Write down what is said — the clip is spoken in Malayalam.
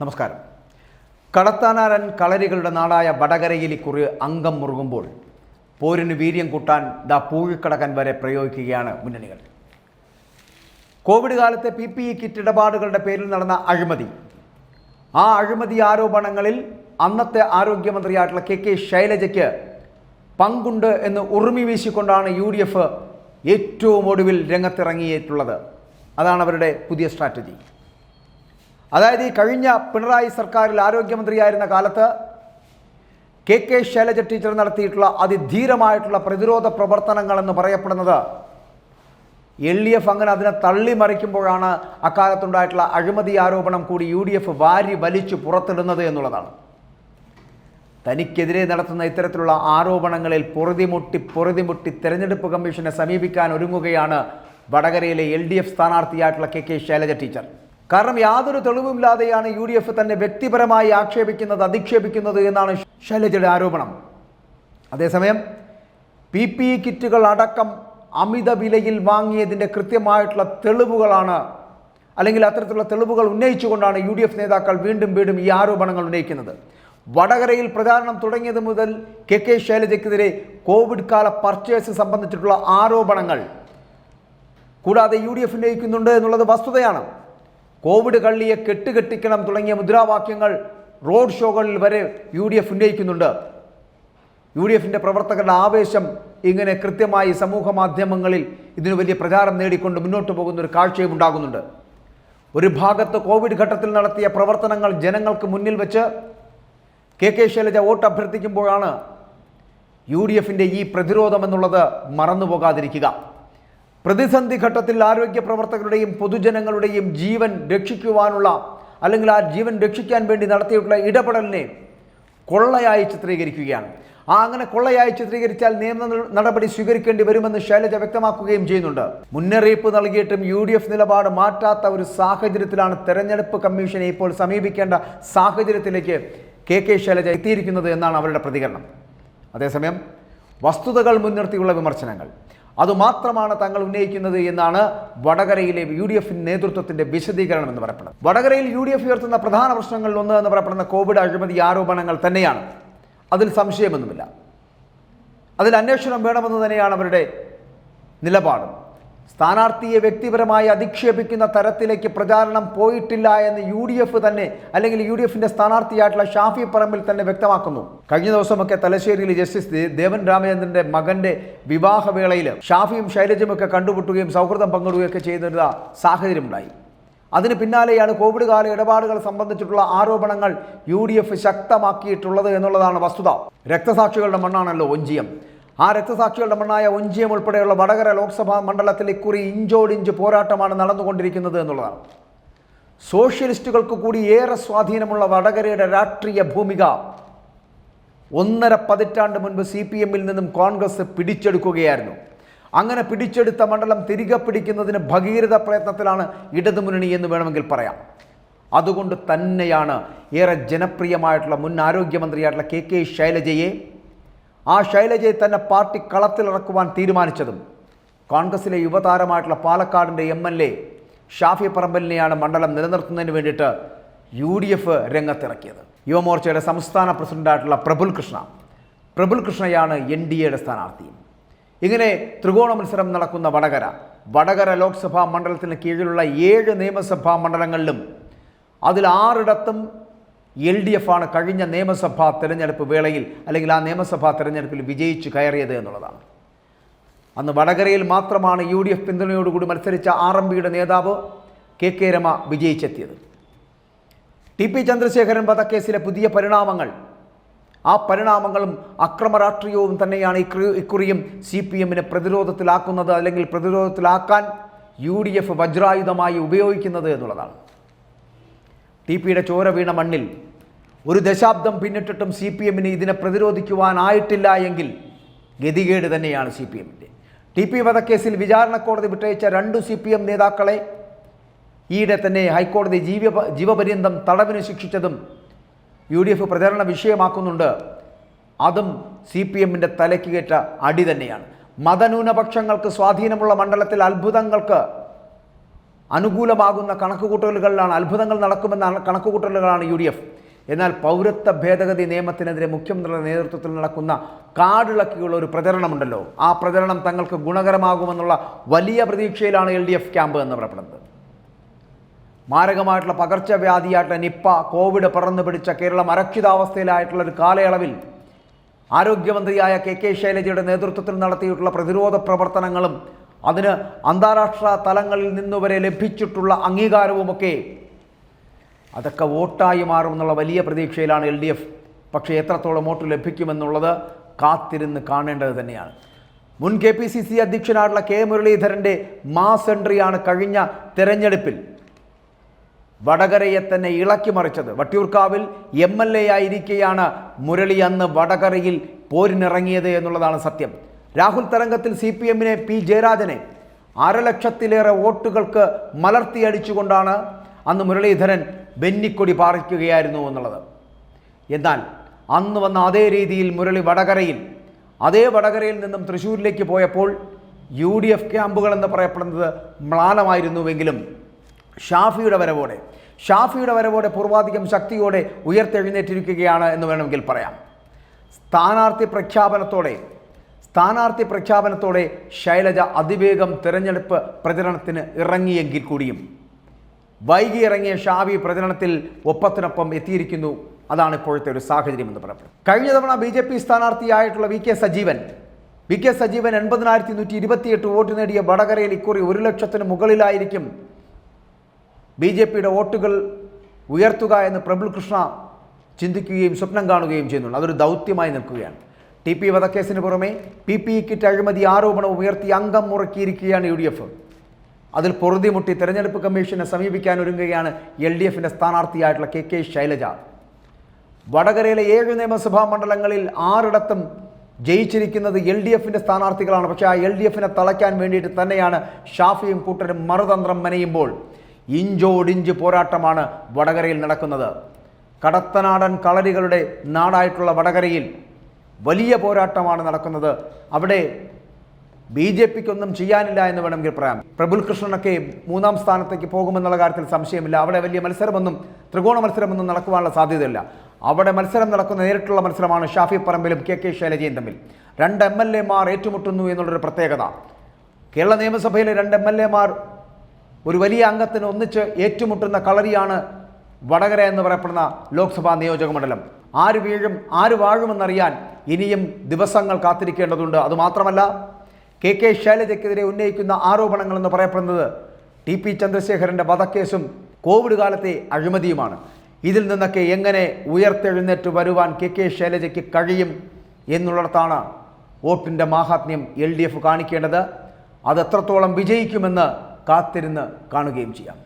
നമസ്കാരം. കടത്താനാരൻ കളരികളുടെ നാടായ വടകരയിൽ ഇക്കുറി അംഗം മുറുകുമ്പോൾ പോരിന് വീര്യം കൂട്ടാൻ ദാ പൂഴിക്കടകൻ വരെ പ്രയോഗിക്കുകയാണ് മുന്നണികൾ. കോവിഡ് കാലത്തെ പി പി ഇ കിറ്റ് ഇടപാടുകളുടെ പേരിൽ നടന്ന അഴിമതി. ആ അഴിമതി ആരോപണങ്ങളിൽ അന്നത്തെ ആരോഗ്യമന്ത്രിയായിട്ടുള്ള കെ കെ ശൈലജയ്ക്ക് പങ്കുണ്ട് എന്ന് ഉറുമി വീശിക്കൊണ്ടാണ് യു ഡി എഫ് ഏറ്റവും ഒടുവിൽ രംഗത്തിറങ്ങിയിട്ടുള്ളത്. അതാണ് അവരുടെ പുതിയ സ്ട്രാറ്റജി. അതായത് ഈ കഴിഞ്ഞ പിണറായി സർക്കാരിൽ ആരോഗ്യമന്ത്രിയായിരുന്ന കാലത്ത് കെ കെ ശൈലജ ടീച്ചർ നടത്തിയിട്ടുള്ള അതിധീരമായിട്ടുള്ള പ്രതിരോധ പ്രവർത്തനങ്ങൾ എന്ന് പറയപ്പെടുന്നത് എൽ ഡി എഫ് അങ്ങനെ അതിനെ തള്ളിമറിക്കുമ്പോഴാണ് അക്കാലത്തുണ്ടായിട്ടുള്ള അഴിമതി ആരോപണം കൂടി യു ഡി എഫ് വാരി വലിച്ചു പുറത്തിടുന്നത് എന്നുള്ളതാണ്. തനിക്കെതിരെ നടത്തുന്ന ഇത്തരത്തിലുള്ള ആരോപണങ്ങളിൽ പൊറുതിമുട്ടി പൊറുതിമുട്ടി തെരഞ്ഞെടുപ്പ് കമ്മീഷനെ സമീപിക്കാൻ ഒരുങ്ങുകയാണ് വടകരയിലെ എൽ ഡി എഫ് സ്ഥാനാർത്ഥിയായിട്ടുള്ള കെ കെ ശൈലജ ടീച്ചർ. കാരണം യാതൊരു തെളിവുമില്ലാതെയാണ് യു ഡി എഫ് തന്നെ വ്യക്തിപരമായി ആക്ഷേപിക്കുന്നത് അധിക്ഷേപിക്കുന്നത് എന്നാണ് ശൈലജയുടെ ആരോപണം. അതേസമയം പി പി ഇ കിറ്റുകൾ അടക്കം അമിത വിലയിൽ വാങ്ങിയതിന്റെ കൃത്യമായിട്ടുള്ള തെളിവുകളാണ് അല്ലെങ്കിൽ അത്തരത്തിലുള്ള തെളിവുകൾ ഉന്നയിച്ചുകൊണ്ടാണ് യു ഡി എഫ് നേതാക്കൾ വീണ്ടും വീണ്ടും ഈ ആരോപണങ്ങൾ ഉന്നയിക്കുന്നത്. വടകരയിൽ പ്രചാരണം തുടങ്ങിയത് മുതൽ കെ കെ ശൈലജയ്ക്കെതിരെ കോവിഡ് കാല പർച്ചേസ് സംബന്ധിച്ചിട്ടുള്ള ആരോപണങ്ങൾ കൂടാതെ യു ഡി എഫ് ഉന്നയിക്കുന്നുണ്ട് എന്നുള്ളത് വസ്തുതയാണ്. കോവിഡ് കള്ളിയെ കെട്ടുകെട്ടിക്കണം തുടങ്ങിയ മുദ്രാവാക്യങ്ങൾ റോഡ് ഷോകളിൽ വരെ യു ഡി എഫ് ഉന്നയിക്കുന്നുണ്ട്. യു ഡി എഫിന്റെ പ്രവർത്തകരുടെ ആവേശം ഇങ്ങനെ കൃത്യമായി സമൂഹ മാധ്യമങ്ങളിൽ ഇതിന് വലിയ പ്രചാരം നേടിക്കൊണ്ട് മുന്നോട്ട് പോകുന്ന ഒരു കാഴ്ചയും ഉണ്ടാകുന്നുണ്ട്. ഒരു ഭാഗത്ത് കോവിഡ് ഘട്ടത്തിൽ നടത്തിയ പ്രവർത്തനങ്ങൾ ജനങ്ങൾക്ക് മുന്നിൽ വെച്ച് കെ കെ ശൈലജ വോട്ട് അഭ്യർത്ഥിക്കുമ്പോഴാണ് യു ഡി എഫിന്റെ ഈ പ്രതിരോധം എന്നുള്ളത് മറന്നുപോകാതിരിക്കുക. പ്രതിസന്ധി ഘട്ടത്തിൽ ആരോഗ്യ പ്രവർത്തകരുടെയും പൊതുജനങ്ങളുടെയും ജീവൻ രക്ഷിക്കുവാനുള്ള അല്ലെങ്കിൽ ആ ജീവൻ രക്ഷിക്കാൻ വേണ്ടി നടത്തിയിട്ടുള്ള ഇടപെടലിനെ കൊള്ളയായി ചിത്രീകരിക്കുകയാണ്. ആ അങ്ങനെ കൊള്ളയായി ചിത്രീകരിച്ചാൽ നിയമ നടപടി സ്വീകരിക്കേണ്ടി വരുമെന്ന് ശൈലജ വ്യക്തമാക്കുകയും ചെയ്യുന്നുണ്ട്. മുന്നറിയിപ്പ് നൽകിയിട്ടും യു ഡി എഫ് നിലപാട് മാറ്റാത്ത ഒരു സാഹചര്യത്തിലാണ് തെരഞ്ഞെടുപ്പ് കമ്മീഷനെ ഇപ്പോൾ സമീപിക്കേണ്ട സാഹചര്യത്തിലേക്ക് കെ കെ ശൈലജ എത്തിയിരിക്കുന്നത് എന്നാണ് അവരുടെ പ്രതികരണം. അതേസമയം വസ്തുതകൾ മുൻനിർത്തിയുള്ള വിമർശനങ്ങൾ. അതുമാത്രമാണ് തങ്ങൾ ഉന്നയിക്കുന്നത് എന്നാണ് വടകരയിലെ യു ഡി എഫിൻ നേതൃത്വത്തിന്റെ വിശദീകരണം എന്ന് പറയപ്പെടുന്നത്. വടകരയിൽ യു ഡി എഫ് ഉയർത്തുന്ന പ്രധാന പ്രശ്നങ്ങളിൽ ഒന്ന് എന്ന് പറയപ്പെടുന്ന കോവിഡ് അഴിമതി ആരോപണങ്ങൾ തന്നെയാണ്. അതിൽ സംശയമൊന്നുമില്ല. അതിൽ അന്വേഷണം വേണമെന്ന് തന്നെയാണ് അവരുടെ നിലപാട്. സ്ഥാനാർത്ഥിയെ വ്യക്തിപരമായി അധിക്ഷേപിക്കുന്ന തരത്തിലേക്ക് പ്രചാരണം പോയിട്ടില്ല എന്ന് യു ഡി എഫ് തന്നെ അല്ലെങ്കിൽ യു ഡി എഫിന്റെ സ്ഥാനാർത്ഥിയായിട്ടുള്ള ഷാഫി പറമ്പിൽ തന്നെ വ്യക്തമാക്കുന്നു. കഴിഞ്ഞ ദിവസമൊക്കെ തലശ്ശേരിയിൽ ജസ്റ്റിസ് ദേവൻ രാമചന്ദ്രന്റെ മകന്റെ വിവാഹവേളയിൽ ഷാഫിയും ശൈലജുമൊക്കെ കണ്ടുമുട്ടുകയും സൗഹൃദം പങ്കിടുകയൊക്കെ ചെയ്യുന്ന സാഹചര്യമുണ്ടായി. അതിന് പിന്നാലെയാണ് കോവിഡ് കാല ഇടപാടുകൾ സംബന്ധിച്ചിട്ടുള്ള ആരോപണങ്ങൾ യു ഡി എഫ് ശക്തമാക്കിയിട്ടുള്ളത് എന്നുള്ളതാണ് വസ്തുത. രക്തസാക്ഷികളുടെ മണ്ണാണല്ലോ ഒഞ്ചിയം. ആ രക്തസാക്ഷികളുടെ മണ്ണായ ഒഞ്ചിയം ഉൾപ്പെടെയുള്ള വടകര ലോക്സഭാ മണ്ഡലത്തിൽ ഇക്കുറി ഇഞ്ചോടിഞ്ച് പോരാട്ടമാണ് നടന്നുകൊണ്ടിരിക്കുന്നത് എന്നുള്ളതാണ്. സോഷ്യലിസ്റ്റുകൾക്ക് കൂടി ഏറെ സ്വാധീനമുള്ള വടകരയുടെ രാഷ്ട്രീയ ഭൂമിക ഒന്നര പതിറ്റാണ്ട് മുൻപ് സി പി എമ്മിൽ നിന്നും കോൺഗ്രസ് പിടിച്ചെടുക്കുകയായിരുന്നു. അങ്ങനെ പിടിച്ചെടുത്ത മണ്ഡലം തിരികെ പിടിക്കുന്നതിന് ഭഗീരഥ പ്രയത്നത്തിലാണ് ഇടതുമുന്നണി എന്ന് വേണമെങ്കിൽ പറയാം. അതുകൊണ്ട് തന്നെയാണ് ഏറെ ജനപ്രിയമായിട്ടുള്ള മുൻ ആരോഗ്യമന്ത്രിയായിട്ടുള്ള കെ കെ ശൈലജയെ ആ ശൈലജയെ തന്നെ പാർട്ടി കളത്തിലിറക്കുവാൻ തീരുമാനിച്ചതും. കോൺഗ്രസിലെ യുവതാരമായിട്ടുള്ള പാലക്കാടിന്റെ എം എൽ എ ഷാഫി പറമ്പലിനെയാണ് മണ്ഡലം നിലനിർത്തുന്നതിന് വേണ്ടിയിട്ട് യു ഡി എഫ് രംഗത്തിറക്കിയത്. യുവമോർച്ചയുടെ സംസ്ഥാന പ്രസിഡന്റായിട്ടുള്ള പ്രഫുൽ കൃഷ്ണ. പ്രഫുൽ കൃഷ്ണയാണ് എൻ ഡി എയുടെ സ്ഥാനാർത്ഥി ഇങ്ങനെ ത്രികോണ മത്സരം നടക്കുന്ന വടകര. വടകര ലോക്സഭാ മണ്ഡലത്തിന് കീഴിലുള്ള ഏഴ് നിയമസഭാ മണ്ഡലങ്ങളിലും അതിൽ ആറിടത്തും എൽ ഡി എഫ് ആണ് കഴിഞ്ഞ നിയമസഭാ തെരഞ്ഞെടുപ്പ് വേളയിൽ അല്ലെങ്കിൽ ആ നിയമസഭാ തെരഞ്ഞെടുപ്പിൽ വിജയിച്ചു കയറിയത് എന്നുള്ളതാണ്. അന്ന് വടകരയിൽ മാത്രമാണ് യു ഡി എഫ് പിന്തുണയോടുകൂടി മത്സരിച്ച ആർ എം പിയുടെ നേതാവ് കെ കെ രമ വിജയിച്ചെത്തിയത്. ടി പി ചന്ദ്രശേഖരൻ വധക്കേസിലെ പുതിയ പരിണാമങ്ങൾ. ആ പരിണാമങ്ങളും അക്രമ രാഷ്ട്രീയവും തന്നെയാണ് ഇക്കുറി ഇക്കുറിയും സി പി എമ്മിനെ പ്രതിരോധത്തിലാക്കുന്നത് അല്ലെങ്കിൽ പ്രതിരോധത്തിലാക്കാൻ യു ഡി എഫ് വജ്രായുധമായി ഉപയോഗിക്കുന്നത് എന്നുള്ളതാണ്. ടി പിയുടെ ചോര വീണ മണ്ണിൽ ഒരു ദശാബ്ദം പിന്നിട്ടിട്ടും സി പി എമ്മിന് ഇതിനെ പ്രതിരോധിക്കുവാനായിട്ടില്ല എങ്കിൽ ഗതികേട് തന്നെയാണ് സി പി എമ്മിന്റെ. ടി പി വധക്കേസിൽ വിചാരണ കോടതി വിട്ടയച്ച രണ്ടു സി പി എം നേതാക്കളെ ഈയിടെ തന്നെ ഹൈക്കോടതി ജീവ ജീവപര്യന്തം തടവിന് ശിക്ഷിച്ചതും യു ഡി എഫ് പ്രചരണ വിഷയമാക്കുന്നുണ്ട്. അതും സി പി എമ്മിന്റെ തലയ്ക്ക് കയറ്റ അടി തന്നെയാണ്. മതന്യൂനപക്ഷങ്ങൾക്ക് സ്വാധീനമുള്ള മണ്ഡലത്തിൽ അത്ഭുതങ്ങൾക്ക് അനുകൂലമാകുന്ന കണക്കുകൂട്ടലുകളിലാണ് അത്ഭുതങ്ങൾ നടക്കുമെന്ന കണക്കുകൂട്ടലുകളാണ് യു ഡി എഫ്. എന്നാൽ പൗരത്വ ഭേദഗതി നിയമത്തിനെതിരെ മുഖ്യമന്ത്രിയുടെ നേതൃത്വത്തിൽ നടക്കുന്ന കാടിളക്കിയുള്ള ഒരു പ്രചരണമുണ്ടല്ലോ. ആ പ്രചരണം തങ്ങൾക്ക് ഗുണകരമാകുമെന്നുള്ള വലിയ പ്രതീക്ഷയിലാണ് എൽ ഡി എഫ് ക്യാമ്പ് എന്ന് പറയപ്പെടുന്നത്. മാരകമായിട്ടുള്ള പകർച്ചവ്യാധിയായിട്ടുള്ള നിപ്പ കോവിഡ് പറന്നു പിടിച്ച കേരളം അരക്ഷിതാവസ്ഥയിലായിട്ടുള്ള ഒരു കാലയളവിൽ ആരോഗ്യമന്ത്രിയായ കെ കെ ശൈലജയുടെ നേതൃത്വത്തിൽ നടത്തിയിട്ടുള്ള പ്രതിരോധ പ്രവർത്തനങ്ങളും അതിന് അന്താരാഷ്ട്ര തലങ്ങളിൽ നിന്നുവരെ ലഭിച്ചിട്ടുള്ള അംഗീകാരവുമൊക്കെ അതൊക്കെ വോട്ടായി മാറുമെന്നുള്ള വലിയ പ്രതീക്ഷയിലാണ് എൽ ഡി എഫ്. പക്ഷേ എത്രത്തോളം വോട്ട് ലഭിക്കുമെന്നുള്ളത് കാത്തിരുന്ന് കാണേണ്ടത് തന്നെയാണ്. മുൻ കെ പി സി സി അധ്യക്ഷനായിട്ടുള്ള കെ മുരളീധരന്റെ മാസ് എൻട്രിയാണ് കഴിഞ്ഞ തെരഞ്ഞെടുപ്പിൽ. വടകരയെ തന്നെ ഇളക്കി മറിച്ചത്. വട്ടിയൂർക്കാവിൽ എം എൽ എ ആയിരിക്കെയാണ് മുരളി അന്ന് വടകരയിൽ പോരിനിറങ്ങിയത് എന്നുള്ളതാണ് സത്യം. രാഹുൽ തരംഗത്തിൽ സി പി എമ്മിനെ പി ജയരാജനെ അരലക്ഷത്തിലേറെ വോട്ടുകൾക്ക് മലർത്തിയടിച്ചുകൊണ്ടാണ് അന്ന് മുരളീധരൻ ബെന്നിക്കൊടി പാറിക്കുകയായിരുന്നു എന്നുള്ളത്. എന്നാൽ അന്ന് വന്ന അതേ രീതിയിൽ മുരളി വടകരയിൽ അതേ വടകരയിൽ നിന്നും തൃശ്ശൂരിലേക്ക് പോയപ്പോൾ യു ഡി എഫ് ക്യാമ്പുകൾ എന്ന് പറയപ്പെടുന്നത് മ്ലാനമായിരുന്നുവെങ്കിലും ഷാഫിയുടെ വരവോടെ ഷാഫിയുടെ വരവോടെ പൂർവാധികം ശക്തിയോടെ ഉയർത്തെഴുന്നേറ്റിരിക്കുകയാണ് എന്ന് വേണമെങ്കിൽ പറയാം. സ്ഥാനാർത്ഥി പ്രഖ്യാപനത്തോടെ സ്ഥാനാർത്ഥി പ്രഖ്യാപനത്തോടെ ശൈലജ അതിവേഗം തിരഞ്ഞെടുപ്പ് പ്രചരണത്തിന് ഇറങ്ങിയെങ്കിൽ കൂടിയും വൈകി ഇറങ്ങിയ ഷാവി പ്രചരണത്തിൽ ഒപ്പത്തിനൊപ്പം എത്തിയിരിക്കുന്നു. അതാണ് ഇപ്പോഴത്തെ ഒരു സാഹചര്യം എന്ന് പറയുന്നത് കഴിഞ്ഞ തവണ B J P സ്ഥാനാർത്ഥിയായിട്ടുള്ള V K Sajeevan V K Sajeevan എൺപതിനായിരത്തി നൂറ്റി ഇരുപത്തിയെട്ട് വോട്ട് നേടിയ വടകരയിൽ ഇക്കുറി ഒരു ലക്ഷത്തിന് മുകളിലായിരിക്കും ബി ജെ പിയുടെ വോട്ടുകൾ ഉയർത്തുക എന്ന് പ്രബുൽ കൃഷ്ണ ചിന്തിക്കുകയും സ്വപ്നം കാണുകയും ചെയ്യുന്നുണ്ട്. അതൊരു ദൗത്യമായി നിൽക്കുകയാണ്. ടി പി വധക്കേസിന് പുറമെ പി പി കിറ്റ് അഴിമതി ആരോപണം ഉയർത്തി അംഗം മുറക്കിയിരിക്കുകയാണ് യു ഡി എഫ്. അതിൽ പൊറുതിമുട്ടി തെരഞ്ഞെടുപ്പ് കമ്മീഷനെ സമീപിക്കാൻ ഒരുങ്ങുകയാണ് എൽ ഡി എഫിന്റെ സ്ഥാനാർത്ഥിയായിട്ടുള്ള കെ കെ ശൈലജ. വടകരയിലെ ഏഴ് നിയമസഭാ മണ്ഡലങ്ങളിൽ ആറിടത്തും ജയിച്ചിരിക്കുന്നത് എൽ ഡി എഫിന്റെ സ്ഥാനാർത്ഥികളാണ്. പക്ഷേ ആ എൽ ഡി എഫിനെ തളയ്ക്കാൻ വേണ്ടിയിട്ട് തന്നെയാണ് ഷാഫിയും കൂട്ടരും മറുതന്ത്രം മെനയുമ്പോൾ ഇഞ്ചോടിഞ്ച് പോരാട്ടമാണ് വടകരയിൽ നടക്കുന്നത്. കടത്തനാടൻ കളരികളുടെ നാടായിട്ടുള്ള വടകരയിൽ വലിയ പോരാട്ടമാണ് നടക്കുന്നത്. അവിടെ ബി ജെ പിക്കൊന്നും ചെയ്യാനില്ല എന്ന് വേണമെങ്കിൽ പറയാം. പ്രബുൽ കൃഷ്ണനൊക്കെ മൂന്നാം സ്ഥാനത്തേക്ക് പോകുമെന്നുള്ള കാര്യത്തിൽ സംശയമില്ല. അവിടെ വലിയ മത്സരമൊന്നും ത്രികോണ മത്സരമൊന്നും നടക്കുവാനുള്ള സാധ്യതയില്ല. അവിടെ മത്സരം നടക്കുന്ന നേരിട്ടുള്ള മത്സരമാണ് ഷാഫി പറമ്പിലും കെ കെ ശൈലജയും തമ്മിൽ. രണ്ട് എം എൽ എമാർ ഏറ്റുമുട്ടുന്നു എന്നുള്ളൊരു പ്രത്യേകത. കേരള നിയമസഭയിലെ രണ്ട് എം എൽ എമാർ ഒരു വലിയ അംഗത്തിന് ഒന്നിച്ച് ഏറ്റുമുട്ടുന്ന കളരിയാണ് വടകര എന്ന് പറയപ്പെടുന്ന ലോക്സഭാ നിയോജക മണ്ഡലം. ആര് വീഴും ആര് വാഴുമെന്നറിയാൻ ഇനിയും ദിവസങ്ങൾ കാത്തിരിക്കേണ്ടതുണ്ട്. അതുമാത്രമല്ല കെ കെ ശൈലജയ്ക്കെതിരെ ഉന്നയിക്കുന്ന ആരോപണങ്ങളെന്ന് പറയപ്പെടുന്നത് ടി പി ചന്ദ്രശേഖരന്റെ വധക്കേസും കോവിഡ് കാലത്തെ അഴിമതിയുമാണ്. ഇതിൽ നിന്നൊക്കെ എങ്ങനെ ഉയർത്തെഴുന്നേറ്റ് വരുവാൻ കെ കെ ശൈലജയ്ക്ക് കഴിയും എന്നുള്ളിടത്താണ് വോട്ടിന്റെ മാഹാത്മ്യം എൽ ഡി എഫ് കാണിക്കേണ്ടത്. അത് എത്രത്തോളം വിജയിക്കുമെന്ന് കാത്തിരുന്ന് കാണുകയും ചെയ്യാം.